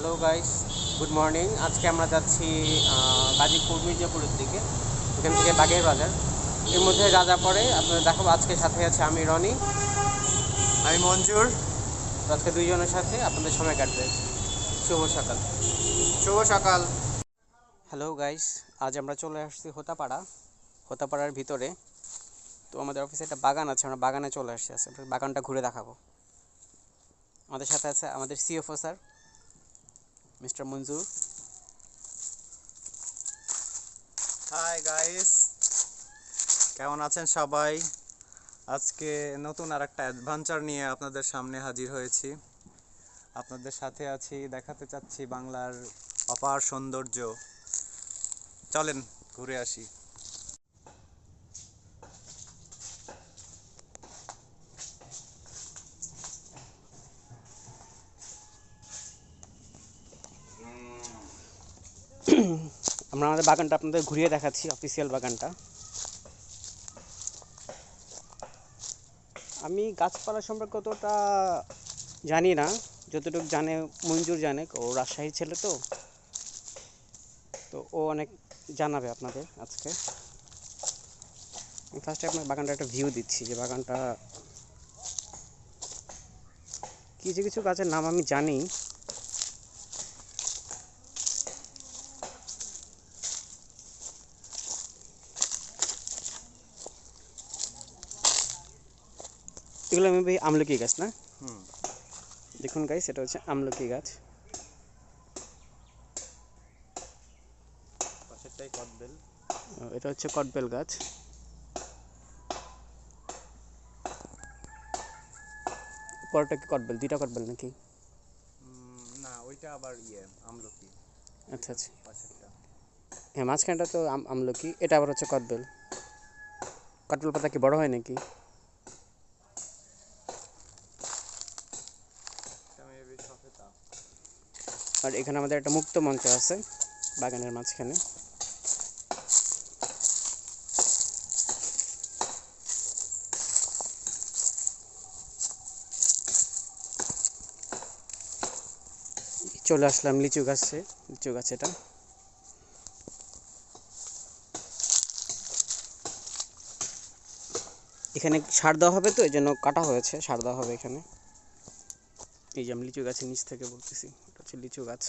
Hello guys good morning আজকে আমরা যাচ্ছি গাজীপুর মির্জাপুরের দিকে। এখান থেকে বাগের বাজার। এর মধ্যে যা যা পড়ে আপনাদের দেখাবো। আজকে সাথে আছে আমি রনি। আমি মঞ্জুর। আজকে দুইজনের সাথে আপনাদের সময় কাটবে। শুভ সকাল। শুভ সকাল। হ্যালো গাইস আজ আমরা চলে আসছি হোতাপাড়া। হোতাপাড়ার ভিতরে। তো আমাদের অফিসে একটা বাগান আছে আমরা বাগানে চলে আসছি। আছে বাগানটা ঘুরে দেখাবো। আমাদের সাথে আছে আমাদের CFO sir mister Manzur hi guys কেমন আছেন সবাই? আজকে নতুন আর একটা অ্যাডভেঞ্চার নিয়ে আপনাদের সামনে হাজির হয়েছি। আপনাদের সাথে আছি, দেখাতে চাচ্ছি বাংলার অপার সৌন্দর্য। চলেন, ঘুরে আসি। আমরা আমাদের বাগানটা আপনাদের ঘুরিয়ে দেখাচ্ছি অফিসিয়াল বাগানটা। আমি গাছপালা সম্পর্কে অতটা জানি না, যতটুকু জানে মঞ্জুর জানে ও রাজশাহীর ছেলে তো। তো ও অনেক জানাবে আপনাদের আজকে। ফার্স্টে আপনার বাগানটা একটা ভিউ দিচ্ছি, যে বাগানটা কিছু কিছু গাছের নাম আমি জানি। এগুলো আমি ভাই আমলকি গাছ না? দেখুন গাইস এটা হচ্ছে আমলকি গাছ। এটা হচ্ছে কটবেল গাছ। পরটা কি কটবেল দুইটা কটবেল নাকি? না ওইটা আবার ইয়ে আমলকি। আচ্ছা আচ্ছা। হ্যাঁ মাঝখানটা তো আম আমলকি এটা আবার হচ্ছে কটবেল কটবেল পাতা কি বড় হয় নাকি এটা মেবি সফেতা আর এখানে আমাদের একটা মুক্ত মঞ্চ আছে, বাগানের মাঝখানে। চলে আসলাম লিচু গাছে, লিচু গাছ এটা। এখানে সার দেওয়া হবে তো এই জন্য কাটা হয়েছে, সার দেওয়া হবে এখানে। এই যে আমি লিচু গাছের নিচ থেকে বলতেছি। এটা হচ্ছে লিচু গাছ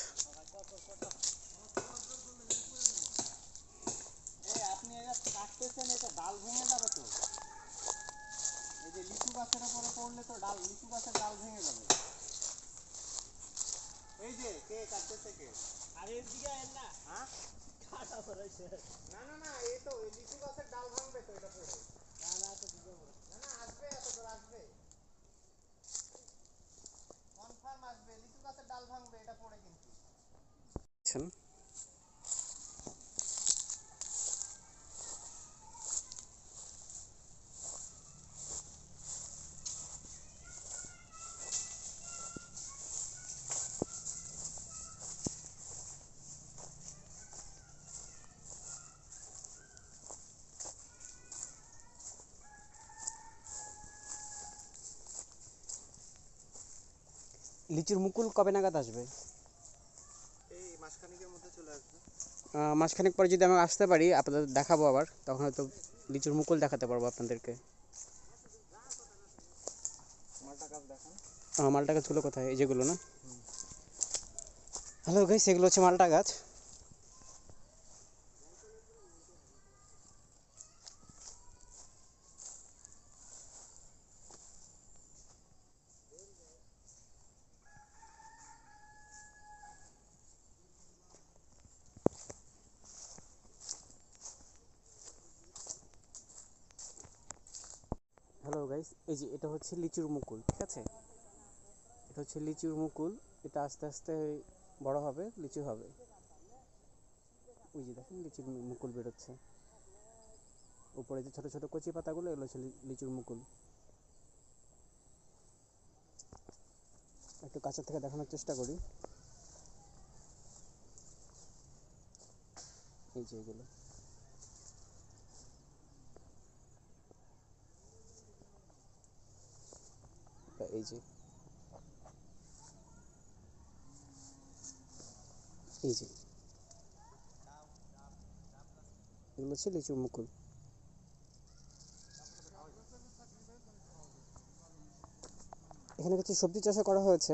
আপনি এটা কাটতেছেন এটা ডাল ভেঙে যাবে তো এই যে লিচু গাছের উপরে পড়লে তো ডাল লিচু গাছের ডাল ভেঙে যাবে এই যে কে কাটতেছে কে আরে এদিকে আয় না হ্যাঁ কাটা পড়াইছে না না না এই তো এই লিচু গাছের ডাল ভাঙবে তো এটা পড়ে না না তো দিকে না না আসবে এত দূর আসবে কনফার্ম আসবে লিচু গাছের ডাল ভাঙবে এটা পড়ে কিন্তু। লিচুর মুকুল কবে নাগাদ আসবে? মাসখানেক পরে যদি আমি আসতে পারি আপনাদের দেখাবো আবার তখন হয়তো লিচুর মুকুল দেখাতে পারব আপনাদেরকে। মালটা গাছ দেখান। আহ, মালটা গাছ হলো কোথায়? এই যেগুলো না? হ্যালো গাইস এগুলো হচ্ছে মালটা গাছ হ্যালো গাইস এই যে এটা হচ্ছে লিচুর মুকুল, ঠিক আছে? এটা হচ্ছে লিচুর মুকুল, এটা আস্তে আস্তে বড় হবে, লিচু হবে। ওই যে দেখেন লিচুর মুকুল বেরোচ্ছে। উপরে যে ছোট ছোট কচি পাতাগুলো, এগুলো হচ্ছে লিচুর মুকুল। একটু কাছের থেকে দেখানোর চেষ্টা করি। এই যে এগুলো। এই যে। এই যে। এগুলো হচ্ছে লিচু মুকুল। এখানে কিছু সবজি চাষও করা হয়েছে।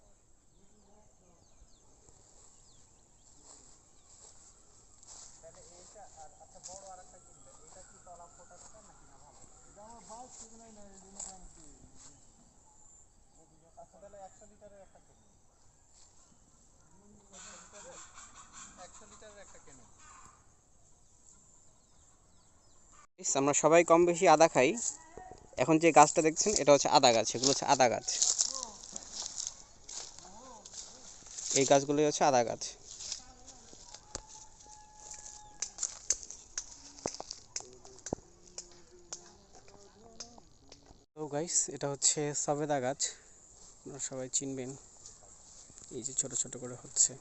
আমরা সবাই কম বেশি আদা খাই। এখন যে গাছটা দেখছেন, এটা হচ্ছে আদা গাছ, এগুলো হচ্ছে আদা গাছ। এই গাছগুলোই হচ্ছে আদা গাছ। তো গাইস এটা হচ্ছে সবেদা গাছ। আপনারা সবাই চিনবেন। এই যে ছোট ছোট করে হচ্ছে।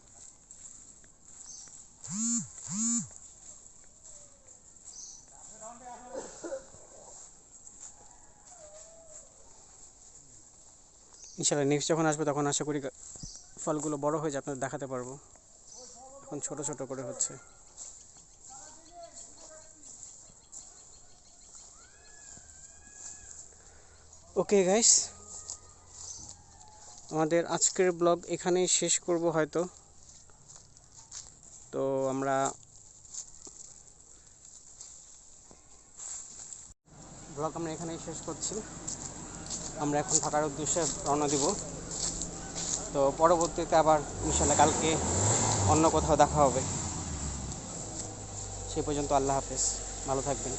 ইনশাল্লাহ নেক্সট যখন আসবে তখন আশা করি ফলগুলো বড় হয়ে যায় আপনাদের দেখাতে পারব। এখন ছোট ছোট করে হচ্ছে। ওকে গাইস আমাদের আজকের ব্লগ এখানেই শেষ করব হয়তো। তো আমরা ব্লগ আমরা এখানেই শেষ করছি। আমরা এখন ঢাকার উদ্দেশ্যে রওনা দিব। তো পরবর্তীতে আবার ইনশাল্লাহ কালকে অন্য কোথাও দেখা হবে। সে পর্যন্ত আল্লাহ হাফেজ। ভালো থাকবেন।